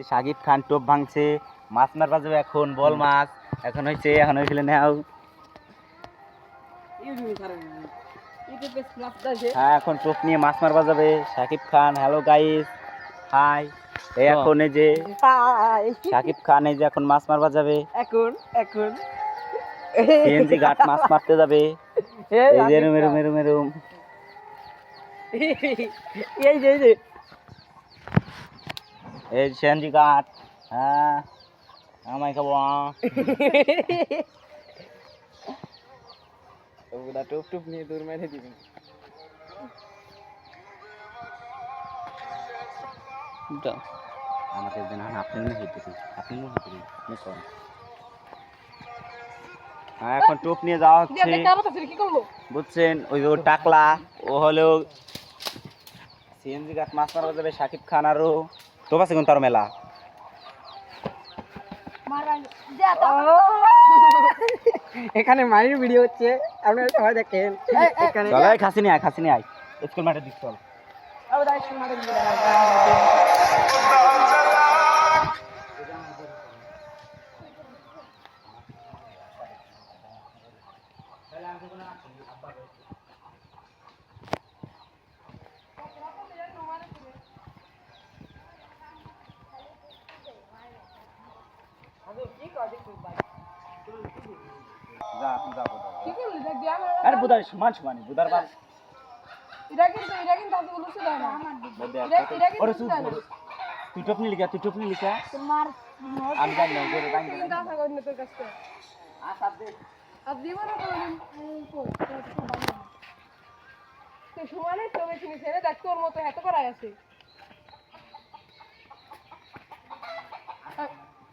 এই সাকিব খান টোপ ভাঙছে মাছ মারবা যাবে এখন বল মাছ এখন হয়েছে এখন হয়েছিল নাও। হ্যাঁ এখন টোপ নিয়ে মাছ মারবা যাবে Sakib Khan hello guys hi এই এখন এই যে সাকিব খান এই যে এখন মাছ মারবা যাবে। এখন এখন। সিএনজি ঘাট মাছ মারতে যাবে। এই যে এরম এরম এরম এরম এই যে এই যে এই হ্যাঁ আমায় খাব ওগুলা টুপ টুপ নিয়ে দূর মেরে দিবেন আমাকে দিন আপনি মনে হইতেছি আপনি মনে হইতেছি হ্যাঁ এখন টোপ নিয়ে যাওয়া হচ্ছে। কি করব? বুঝছেন ওই যে টাকলা ও হলো সিএনজি ঘাট মাছ মারা যাবে সাকিব খান আরও টোপ আছে কোন তার মেলা। এখানে মায়ের ভিডিও হচ্ছে। আপনারা সবাই দেখেন। এখানে চল এই খাসি নিয়ে আয় খাসি নিয়ে আয়। স্কুল মাঠে দিক চল। যা আপনি যাব আরে বুধার সমান সমান বুধার বাস ওরে সুদ তুই টপনি লিখা তুই টপনি লিখা। আমি জানি না ওরে জানি না সমানে ছবি কিনেছে তোর মতো এত করাই আছে।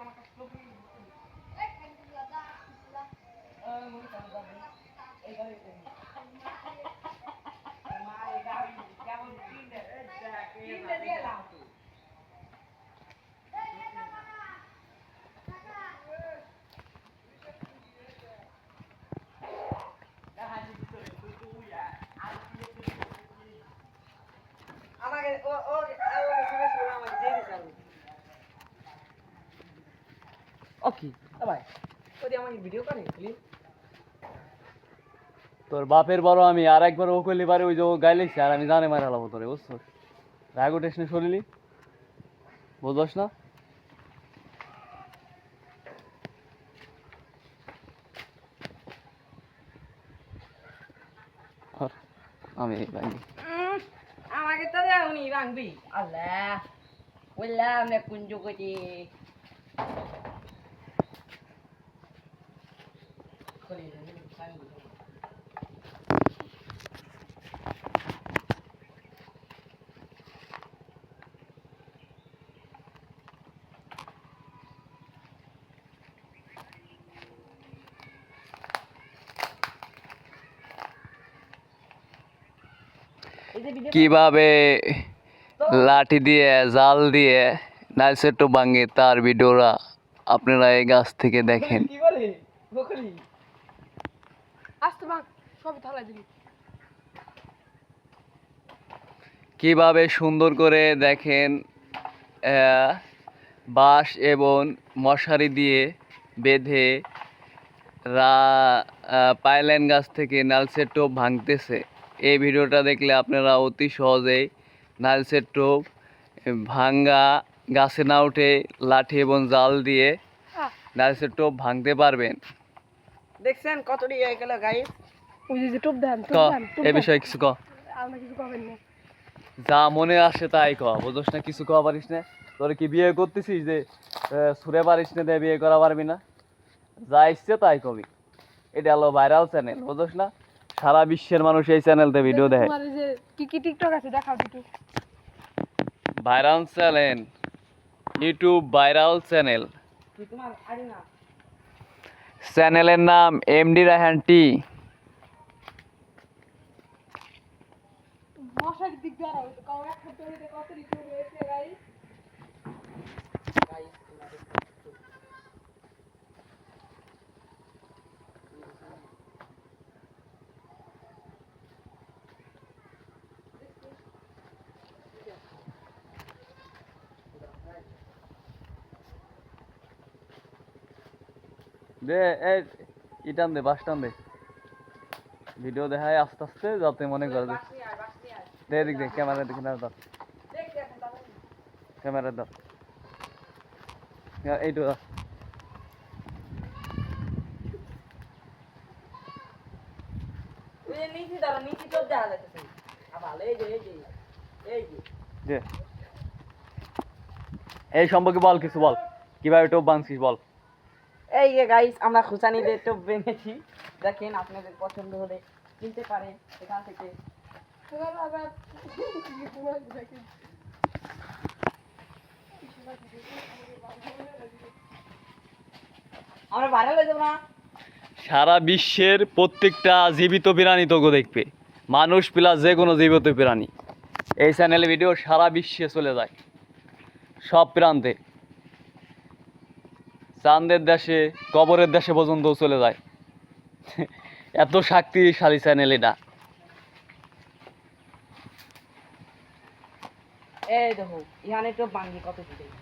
আমার খবর নেই এই তো আমাকে ও ও আমাকে শুনে শুনে আমাকে দিয়ে দিছে ওকে ভাই ওদি আমাকে ভিডিও করে প্লিজ তোর বাপের বড় আমি আর একবার ও কইলি পারে ওই যে ও গাইলেছি আর আমি জানে মারা হলাম তোরে বুঝছ? রাগ উঠেস না শরীরই। বুঝস না? আমি ভাঙি আমাকে তো দেওনি ভাঙবি আল্লাহ। বললাম না কুঞ্জ করি কীভাবে লাঠি দিয়ে জাল দিয়ে নাইসেটো ভাঙে তার ভিডিওরা আপনারা এই গাছ থেকে দেখেন। কীভাবে সুন্দর করে দেখেন আহ, বাঁশ এবং মশারি দিয়ে বেঁধে রা আহ, পাইলাইন গাছ থেকে নালসের টোপ ভাঙতেছে। এই ভিডিওটা দেখলে আপনারা অতি সহজেই নালসের টোপ ভাঙ্গা গাছে না উঠে লাঠি এবং জাল দিয়ে আহ, নালসের টোপ ভাঙতে পারবেন। দেখছেন কতটি হয়ে গেল টুপ এ বিষয়ে কিছু ক। আমরা কিছু পাবেন না। যা মনে আসে তাই ক। বুঝোস না কিছু কওয়া পারিস না। তোর কি বিয়ে করতেছিস যে সুরে পারিস না বিয়ে করা পারবি না? যা ইচ্ছে তাই কবি। এটা হলো ভাইরাল চ্যানেল বুঝোস না? সারা বিশ্বের মানুষ এই চ্যানেলতে ভিডিও দেখে। কি কি টিকটক আছে? দেখাও একটু viral channel YouTube viral channel চ্যানেলের নাম এমডি রায়হান টি মশার দিক দ্বারা কত দে এই ইটান দে বাস টান দে ভিডিও দেখায় আস্তে আস্তে যাতে মনে করে দে এদিক দে ক্যামেরা দেখে না দেখ ক্যামেরা হ্যাঁ, এইটু দেখা আবার এই সম্পর্কে বল কিছু বল। কীভাবে টোপ বানছিস বল। এই যে গাইস আমরা দিয়ে তো বেঁধেছি। দেখেন আপনাদের পছন্দ হলে কিনতে পারেন এখান থেকে। তোমার আবার তোমার দেখি আমরা ভাইরাল হয়ে যাব না? সারা বিশ্বের প্রত্যেকটা জীবিত প্রাণী তোকে দেখবে। মানুষ প্লাস যে কোনো জীবিত প্রাণী। এই চ্যানেলে ভিডিও সারা বিশ্বে চলে যায়। সব প্রান্তে। চাঁদের দেশে কবরের দেশে পর্যন্ত চলে যায়। এত শক্তিশালী চ্যানেল এটা।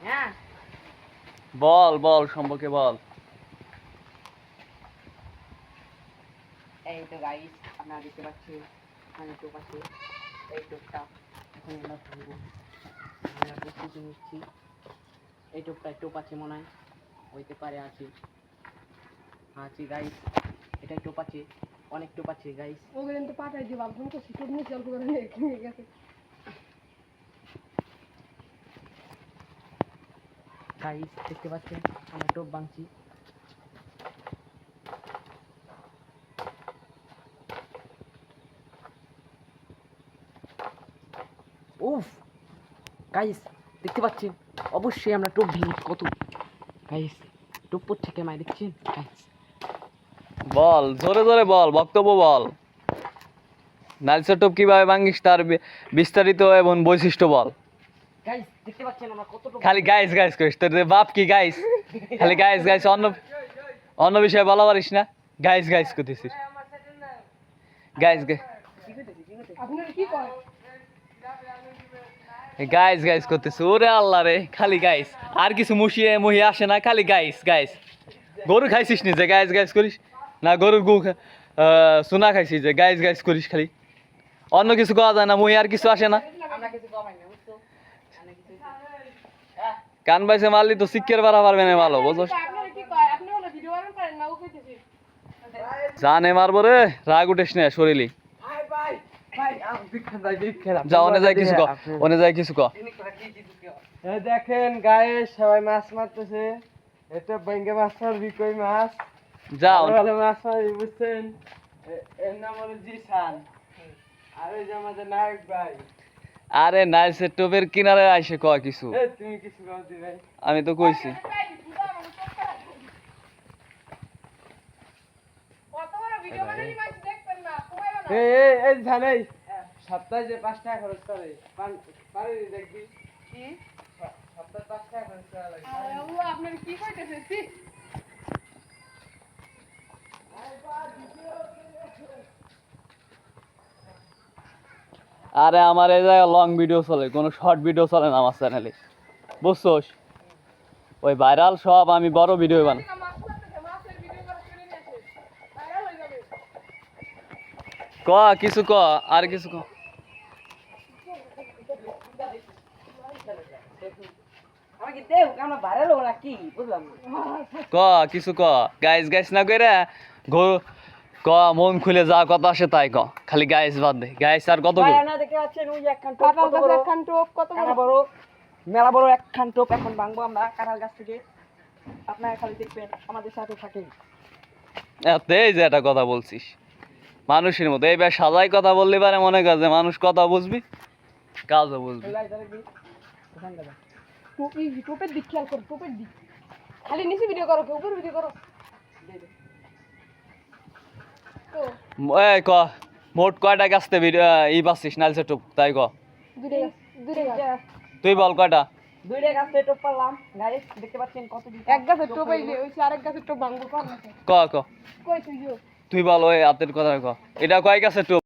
হ্যাঁ? বল বল সম্পর্কে বল। এই তো গাইস আপনারা দেখতে পাচ্ছেন এখানে টোপ আছে এই টোপটা এখন আমরা ধরবো আমরা নিচ্ছি। এই টোপ আছে মনে হয়। হইতে পারে আছে আছে গাইস এটাই টোপ আছে অনেক টোপ আছে গাইস ওগুলো কিন্তু পাঠাই দিয়ে ভাবলাম তো শীতের নিয়ে জল করে নিয়ে গেছে। গাইস দেখতে পাচ্ছেন? আমরা টোপ বাংছি উফ! গাইস দেখতে পাচ্ছেন? অবশ্যই আমরা টোপ ভেঙে কত গাইস টোপ পড়ছে কেমায় দেখছেন গাইস বল জোরে জোরে বল বক্তব্য বল। নাইলসের টোপ কীভাবে ভাঙ্গিস তার বিস্তারিত এবং বৈশিষ্ট্য বল। গাইস খালি গাইস গাইস করিস তোর বাপ কি গাইস খালি গাইস গাইস অন্য অন্য বিষয়ে বলা পারিস না? গাইস গাইস করতেছিস গাইস কয় গাইস গাইস করতেছিস ওরে আল্লাহ রে, খালি গাইস আর কিছু মুশিয়ে মুহি আসে না, খালি গাইস গাইস গরু খাইছিস নি যে গাইস গাইস করিস? না, গরুর গু সোনা খাইছিস যে গাইস গাইস করিস খালি। অন্য কিছু করা যায় না, মুহি আর কিছু আসে না। কান বাইসে মারলি তো শিক্ষের বাড়া পারবে না ভালো বুঝছ জানে মারবো রে, রাগ উঠেস না শরীরে ভাই ভাই ভাই আমি বিখ্যাত ভাই বিখ্যাত যা অনে যায় কিছু ক অনে যায় কিছু ক। দেখেন গায়ে সবাই মাছ মারতেছে। এটা ব্যাঙ্গে মাছ মারবি কই মাছ? যা ভালো মাছ মারবি বুঝছেন? এর নাম হলো জিসান। আর ওই যে আমাদের নায়ক ভাই। আরে নাইসের টোপের কিনারে আইসে ক কিছু? তুমি কিছু ভাই আমি তো কইছি কত বড় ভিডিও বানানি মাছ দেখবেন না কমাই বানা এই এই এই। সপ্তাহে যে পাঁচ টাকা খরচ করে পারি দেখবি। কি? সপ্তাহে পাঁচ টাকা খরচ করা লাগে। আল্লাহ আপনার কি কইতেছে? আরে আমার এই জায়গায় লং ভিডিও চলে কোনো শর্ট ভিডিও চলে না আমার চ্যানেলে বুঝছোস? ওই ভাইরাল সব আমি বড় ভিডিও বানাই না মাছ মারতেছে মাছের ভিডিও করে করে নিয়ে আসে ভাইরাল হয়ে যাবে ক কিছু ক আর কিছু ক। কি বুঝলাম না। ক কিছু ক। গাইস গাইস না কইরা গো ক মন খুলে যা কথা আসে তাই ক। খালি গাইস বাদ দে। গাইস আর কত মেলা বড় একখান টোপ এখন ভাঙবো আমরা কাঁঠাল গাছ থেকে। আপনারা খালি দেখবেন আমাদের সাথে থাকেন। এত এই যে একটা কথা বলছিস। মানুষের মতো। এইবার সাজাই কথা বললে পারে মনে কাজ যে মানুষ কথা বুঝবি কাজও বুঝবি। ক মোট কয়টা ই তাই ক? তুই বল কয়টা? তুই বল ওই আতের কথা রাখো এটা কয়েক আছে টোপ